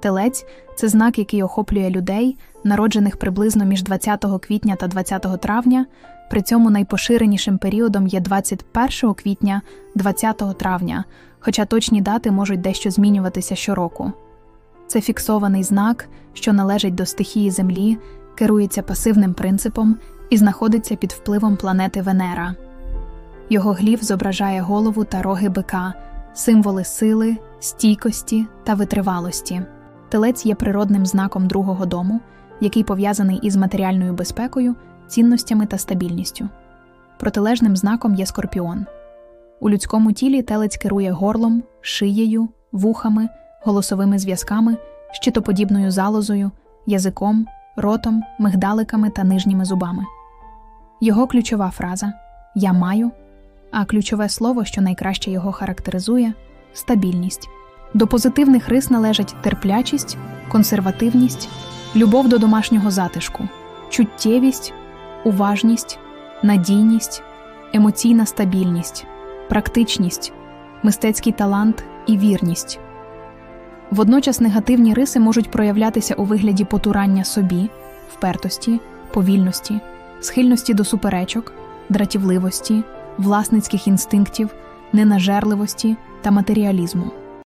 Телець це знак, який охоплює людей, народжених приблизно між 20 квітня та 20 травня. При цьому найпоширенішим періодом є 21 квітня 20 травня, хоча точні дати можуть дещо змінюватися щороку. Це фіксований знак, що належить до стихії Землі, керується пасивним принципом і знаходиться під впливом планети Венера. Його гліф зображає голову та роги бика, символи сили, стійкості та витривалості. Телець є природним знаком другого дому, який пов'язаний із матеріальною безпекою, цінностями та стабільністю. Протилежним знаком є скорпіон. У людському тілі телець керує горлом, шиєю, вухами, голосовими зв'язками, щитоподібною залозою, язиком, ротом, мигдаликами та нижніми зубами. Його ключова фраза Я маю, а ключове слово, що найкраще його характеризує стабільність. До позитивних рис належать терплячість, консервативність, любов до домашнього затишку, чуттєвість, уважність, надійність, емоційна стабільність, практичність, мистецький талант і вірність. Водночас негативні риси можуть проявлятися у вигляді потурання собі, впертості, повільності, схильності до суперечок, дратівливості, власницьких інстинктів, ненажерливості та матеріалізму.